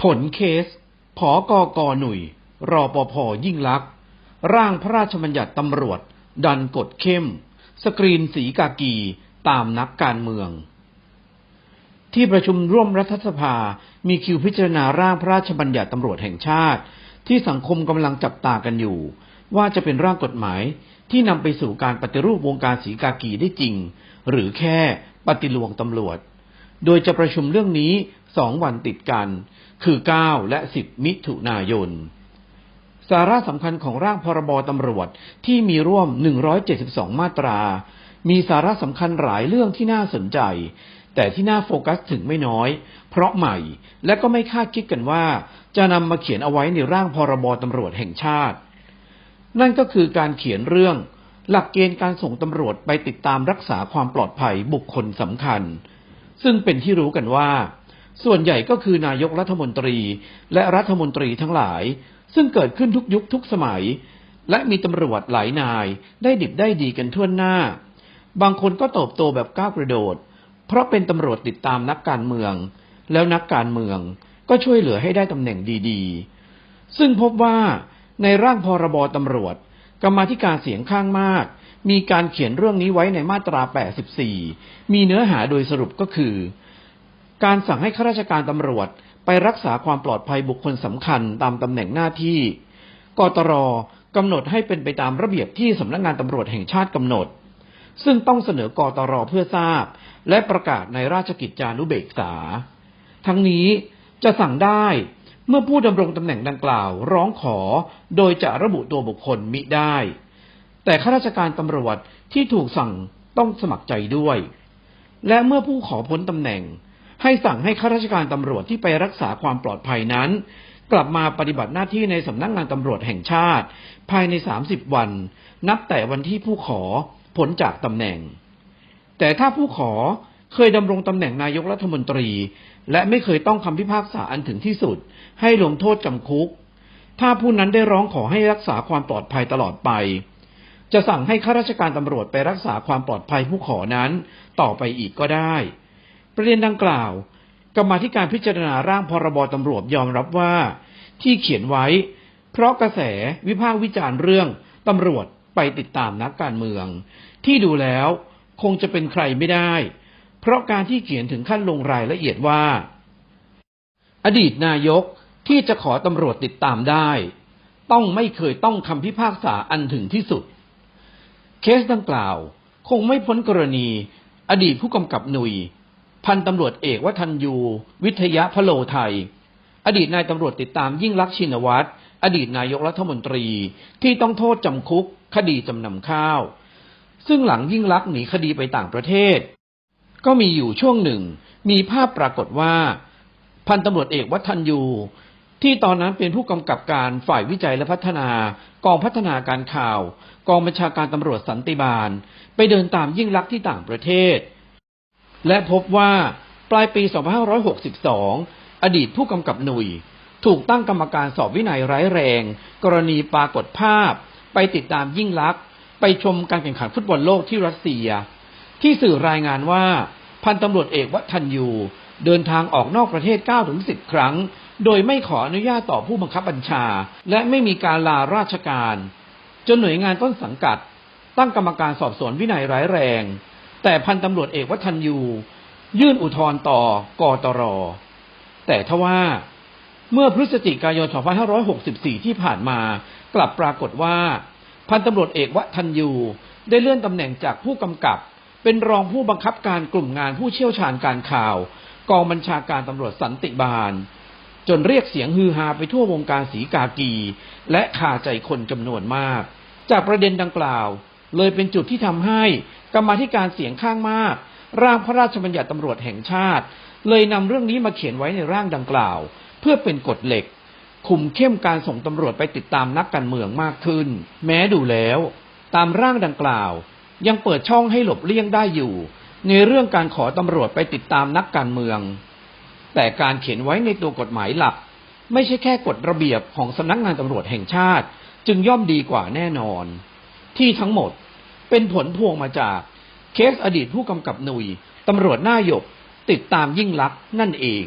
ผลเคส ผอกอกอหนุ่ย รอปภยิ่งลักษ์ร่างพระราชบัญญัติตำรวจ ดันกดเข้ม สกรีนสีกากีตามนักการเมือง ที่ประชุมร่วมรัฐสภา มีคิวพิจารณาร่างพระราชบัญญัติตำรวจแห่งชาติ ที่สังคมกำลังจับตากันอยู่ ว่าจะเป็นร่างกฎหมายที่นำไปสู่การปฏิรูปวงการสีกากีได้จริง หรือแค่ปฏิลวงตำรวจ โดยจะประชุมเรื่องนี้ สองวันติดกัน คือ 9 และ 10 มิถุนายน สาระสำคัญของร่างพรบตำรวจที่มีร่วม 172 มาตรา มีสาระสำคัญหลายเรื่องที่น่าสนใจ แต่ที่น่าโฟกัสถึงไม่น้อย เพราะใหม่และก็ไม่คาดคิดกันว่า จะนำมาเขียนเอาไว้ในร่างพรบตำรวจแห่งชาติ นั่นก็คือการเขียนเรื่อง หลักเกณฑ์การส่งตำรวจไปติดตามรักษาความปลอดภัยบุคคลสำคัญ ซึ่งเป็นที่รู้กันว่า ส่วนใหญ่ก็คือนายกรัฐมนตรีและรัฐมนตรีทั้งหลาย ซึ่งเกิดขึ้นทุกยุคทุกสมัย และมีตำรวจหลายนายได้ดิบได้ดีกันทั่วหน้า บางคนก็โตบโตแบบก้าวกระโดด เพราะเป็นตำรวจติดตามนักการเมือง แล้วนักการเมืองก็ช่วยเหลือให้ได้ตำแหน่งดีๆ ซึ่งพบว่าในร่างพรบตำรวจ กรรมธิการเสียงข้างมาก มีการเขียนเรื่องนี้ไว้ในมาตรา 84 มีเนื้อหาโดยสรุปก็คือ การสั่งให้ข้าราชการตำรวจไปรักษาความปลอดภัยบุคคลสำคัญตามตำแหน่งหน้าที่ กตรกำหนดให้เป็นไปตามระเบียบที่สำนักงานตำรวจแห่งชาติกำหนด ซึ่งต้องเสนอกตรเพื่อทราบ และประกาศในราชกิจจานุเบกษา ทั้งนี้จะสั่งได้เมื่อผู้ดำรงตำแหน่งดังกล่าวร้องขอโดยจะระบุตัวบุคคลมิได้ แต่ข้าราชการตำรวจที่ถูกสั่งต้องสมัครใจด้วย และเมื่อผู้ขอพ้นตำแหน่ง ให้สั่งให้ข้าราชการตำรวจที่ไปรักษาความปลอดภัยนั้น กลับมาปฏิบัติหน้าที่ในสำนักงานตำรวจแห่งชาติ ภายใน 30 วัน นับแต่วันที่ผู้ขอพ้นจากตำแหน่ง แต่ถ้าผู้ขอเคยดำรงตำแหน่งนายกรัฐมนตรี และไม่เคยต้องคำพิพากษาอันถึงที่สุด ให้ลงโทษจำคุก ถ้าผู้นั้นได้ร้องขอให้รักษาความปลอดภัยตลอดไป จะสั่งให้ข้าราชการตำรวจไปรักษาความปลอดภัยผู้ขอนั้น ต่อไปอีกก็ได้ ประเด็นดังกล่าว กรรมธิการพิจารณาร่างพรบตำรวจยอมรับว่า ที่เขียนไว้ เพราะกระแสวิพากษ์วิจารณ์เรื่องตำรวจไปติดตามนักการเมือง ที่ดูแล้วคงจะเป็นใครไม่ได้ เพราะการที่เขียนถึงขั้นลงรายละเอียดว่า อดีตนายกที่จะขอตำรวจติดตามได้ ต้องไม่เคยต้องคำพิพากษาอันถึงที่สุด เคสดังกล่าว คงไม่พ้นกรณี อดีตผู้กำกับหนุย พันตำรวจเอกวัฒนยู วิทยาพโลไทย อดีตนายตำรวจติดตามยิ่งลักษณ์ชินวัตรอดีตนายกรัฐมนตรีที่ต้องโทษจำคุก คดีจำนำข้าว ซึ่งหลังยิ่งลักษณ์หนีคดีไปต่างประเทศ ก็มีอยู่ช่วงหนึ่ง มีภาพปรากฏว่า พันตำรวจเอกวัฒนยู ที่ตอนนั้นเป็นผู้กำกับการฝ่ายวิจัยและพัฒนากองพัฒนาการข่าว กองบัญชาการตำรวจสันติบาล ไปเดินตามยิ่งลักษณ์ที่ต่างประเทศ และพบว่าปลายปี 2562 อดีตผู้กำกับหนุยถูกตั้งกรรมการสอบวินัยร้ายแรง กรณีปรากฏภาพ ไปติดตามยิ่งลักษณ์ไปชมการแข่งขันฟุตบอลโลกที่รัสเซีย ที่สื่อรายงานว่า พันตำรวจเอกวัฒนยู เดินทางออกนอกประเทศ 9-10 ครั้ง โดยไม่ขออนุญาตต่อผู้บังคับบัญชา และไม่มีการลาราชการ จนหน่วยงานต้นสังกัด ตั้งกรรมการสอบสวนวินัยร้ายแรง แต่พันตำรวจเอกวัฒนยูยื่นอุทธรณ์ต่อกตร แต่ทว่าเมื่อพฤศจิกายน 2564 ที่ผ่านมากลับปรากฏว่า พันตำรวจเอกวัฒนยูได้เลื่อนตำแหน่งจากผู้กำกับ เป็นรองผู้บังคับการกลุ่มงานผู้เชี่ยวชาญการข่าว กองบัญชาการตำรวจสันติบาล จนเรียกเสียงฮือฮาไปทั่ววงการสีกากี และคาใจคนจำนวนมาก จากประเด็นดังกล่าว เลยเป็นจุดที่ทำให้ กรรมาธิการเสียงข้างมาก ร่างพระราชบัญญัติตำรวจแห่งชาติ เลยนำเรื่องนี้มาเขียนไว้ในร่างดังกล่าว เพื่อเป็นกฎเหล็ก คุมเข้มการส่งตำรวจไปติดตามนักการเมืองมากขึ้น แม้ดูแล้ว ตามร่างดังกล่าว ยังเปิดช่องให้หลบเลี่ยงได้อยู่ ในเรื่องการขอตำรวจไปติดตามนักการเมือง แต่การเขียนไว้ในตัวกฎหมายหลัก ไม่ใช่แค่กฎระเบียบของสำนักงานตำรวจแห่งชาติ จึงย่อมดีกว่าแน่นอน ที่ทั้งหมด เป็นผลพวงมาจากเคสอดีตผู้กำกับหนุยตำรวจหน้าหยกติดตามยิ่งลักษณ์นั่นเอง